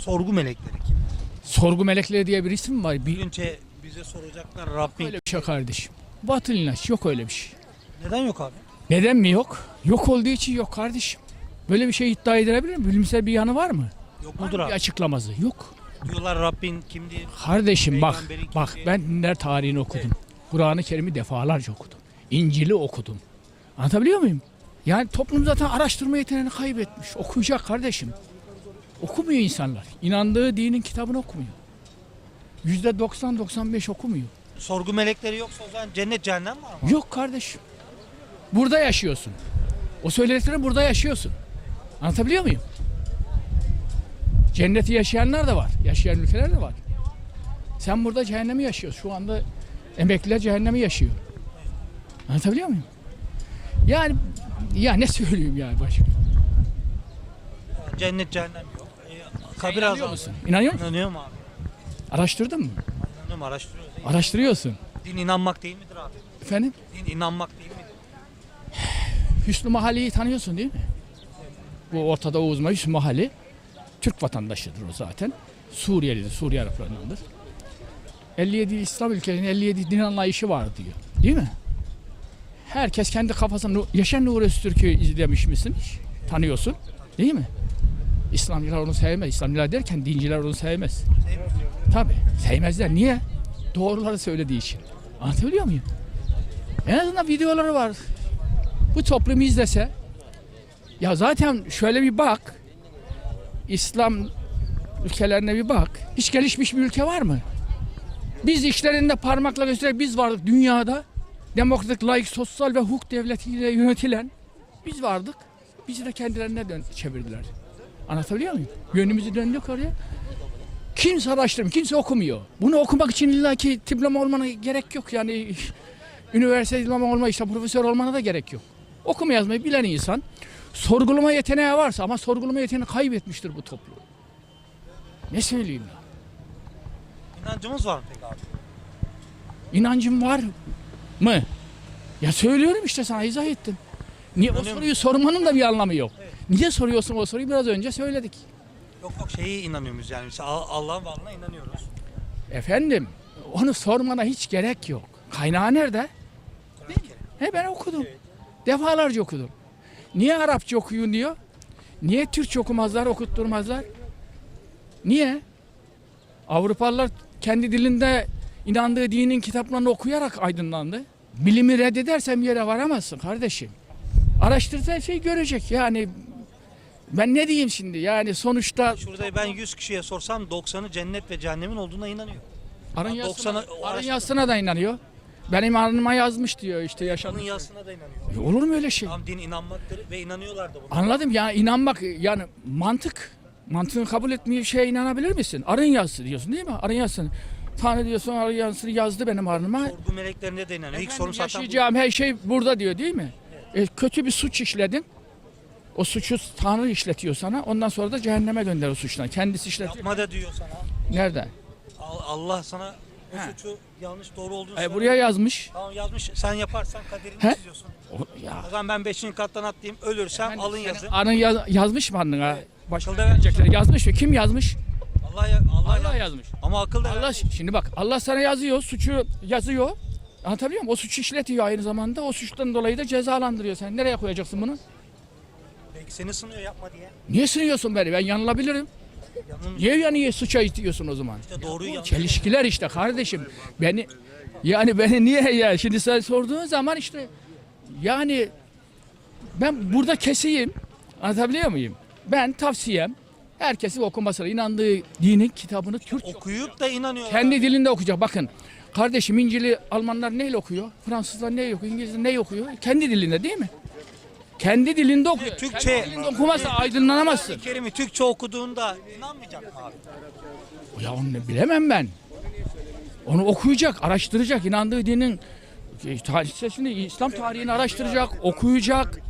Sorgu melekleri kim? Sorgu melekleri diye bir isim var. Bir, Bilinçe bize soracaklar Rabbim. öyle bir şey kardeşim. Batıl inanç yok öyle bir şey. Neden yok abi? Neden mi yok? Yok olduğu için yok kardeşim. Böyle bir şey iddia edilebilir mi? Bilimsel bir yanı var mı? Yok mudur mı bir abi? açıklaması? Yok. Diyorlar Rabbin kimdi? Kardeşim bak Peygamberin bak ben dinler tarihini okudum. Kur'an-ı Kerim'i defalarca okudum. İncil'i okudum. Anlatabiliyor muyum? Yani toplum zaten araştırma yeteneğini kaybetmiş. Okuyacak kardeşim. Okumuyor insanlar. İnandığı dinin kitabını okumuyor. Yüzde 90-95 okumuyor. Sorgu melekleri yoksa o zaman cennet cehennem var mı? Yok kardeşim. Burada yaşıyorsun. O söylediklerini burada yaşıyorsun. Anlatabiliyor muyum? Cenneti yaşayanlar da var. Yaşayan ülkeler de var. Sen burada cehennemi yaşıyorsun. Şu anda emekliler cehennemi yaşıyor. Anlatabiliyor muyum? Yani ya ne söyleyeyim yani başka? Cennet cehennem kabir azabı. musun? İnanıyor musun? İnanıyorum abi. Araştırdın mı? İnanıyorum araştırıyoruz. Araştırıyorsun. Din inanmak değil midir abi? Efendim? Din inanmak değil midir? Hüsnü Mahali'yi tanıyorsun değil mi? Bu Ortada Oğuz Hüsnü Mahali. Türk vatandaşıdır o zaten. Suriyelidir, Suriye Araplarındandır. 57 İslam ülkelerinin 57 din anlayışı var diyor. Değil mi? Herkes kendi kafasını... Yaşar Nuri Öztürk'ü izlemiş misin? Tanıyorsun. Değil mi? İslamcılar onu sevmez. İslamcılar derken dinciler onu sevmez. Tabii. Sevmezler. Niye? Doğruları söylediği için. Anlatabiliyor muyum? En azından videoları var bu toplumu izlese ya zaten şöyle bir bak İslam ülkelerine bir bak. Hiç gelişmiş bir ülke var mı? Biz işlerinde parmakla göstererek biz vardık dünyada. Demokratik, layık, sosyal ve hukuk devletiyle yönetilen biz vardık. Bizi de kendilerine dön çevirdiler. Anlatabiliyor muyum? Yönümüzü döndük oraya. Kimse araştırmıyor, kimse okumuyor. Bunu okumak için illaki diploma olmana gerek yok. Yani üniversite diploma olma işte profesör olmana da gerek yok. Okuma yazmayı bilen insan sorgulama yeteneği varsa ama sorgulama yeteneğini kaybetmiştir bu toplum. Ne söyleyeyim ya? İnancımız var mı peki abi? İnancım var mı? Ya söylüyorum işte sana izah ettim. Niye o soruyu sormanın da bir anlamı yok. Niye soruyorsun o soruyu biraz önce söyledik. Yok yok şeyi inanıyor muyuz yani? Allah'ın varlığına inanıyoruz. Efendim onu sormana hiç gerek yok. Kaynağı nerede? He ben okudum. Defalarca okudum. Niye Arapça okuyun diyor? Niye Türkçe okumazlar, okutturmazlar? Niye? Avrupalılar kendi dilinde inandığı dinin kitaplarını okuyarak aydınlandı. Bilimi reddedersen bir yere varamazsın kardeşim. Araştırsa şey görecek yani. Ben ne diyeyim şimdi yani sonuçta Şurada ben 100 kişiye sorsam 90'ı cennet ve cehennemin olduğuna inanıyor. arın Ya yazısına, 90'a o arın yazısına da inanıyor. Benim arınma yazmış diyor işte Onun yaşadığı. yazısına da inanıyor. Olur mu öyle şey? Tam din inanmaktır ve inanıyorlar da buna. Anladım ya inanmak yani mantık. Mantığını kabul etmeye şeye inanabilir misin? Arın yazısı diyorsun değil mi? Arın yazısını. Tanrı diyorsun arın yazısını yazdı benim arınıma. Sorgu meleklerine de inanıyor. İlk sorum zaten bu. yaşayacağım her şey burada diyor değil mi? E, kötü bir suç işledin. O suçu Tanrı işletiyor sana. Ondan sonra da cehenneme gönder o suçtan. Kendisi işletiyor. Yapma da diyor sana. Nerede? Al- Allah sana o He. suçu yanlış doğru olduğunu E, söylüyor. buraya yazmış. Tamam yazmış. Sen yaparsan kaderini He? çiziyorsun. O, ya. O zaman ben 5. kattan atlayayım. Ölürsem Efendim, alın senin yazı. Arın yaz- yazmış mı alnına? Başka Akılda verecekler. Yazmış mı? Kim yazmış? Allah ya, Allah, Allah ya- yazmış. Ama akıl da Allah vermiş. şimdi bak Allah sana yazıyor suçu yazıyor. Anlatabiliyor muyum? O suçu işletiyor aynı zamanda. O suçtan dolayı da cezalandırıyor. Sen nereye koyacaksın bunu? Belki seni sınıyor yapma diye. Niye sınıyorsun beni? Ben yanılabilirim. Yanın Niye ya niye suça itiyorsun o zaman? işte doğruyu yanlış. Çelişkiler işte kardeşim. Beni yani beni niye ya? Şimdi sen sorduğun zaman işte yani ben burada keseyim. Anlatabiliyor muyum? Ben tavsiyem herkesin okumasına inandığı dinin kitabını Türkçe Okuyup da inanıyor. Kendi dilinde okuyacak. Bakın kardeşim İncil'i Almanlar neyle okuyor? Fransızlar neyle okuyor? İngilizler neyle okuyor? Kendi dilinde değil mi? Kendi dilinde okuyor. Türkçe- Kendi dilinde okumazsa aydınlanamazsın. Kerim'i Türkçe okuduğunda inanmayacak mı abi? Ya onu bilemem ben. Onu okuyacak, araştıracak. inandığı dinin e, tarih- şimdi İslam tarihini araştıracak, okuyacak.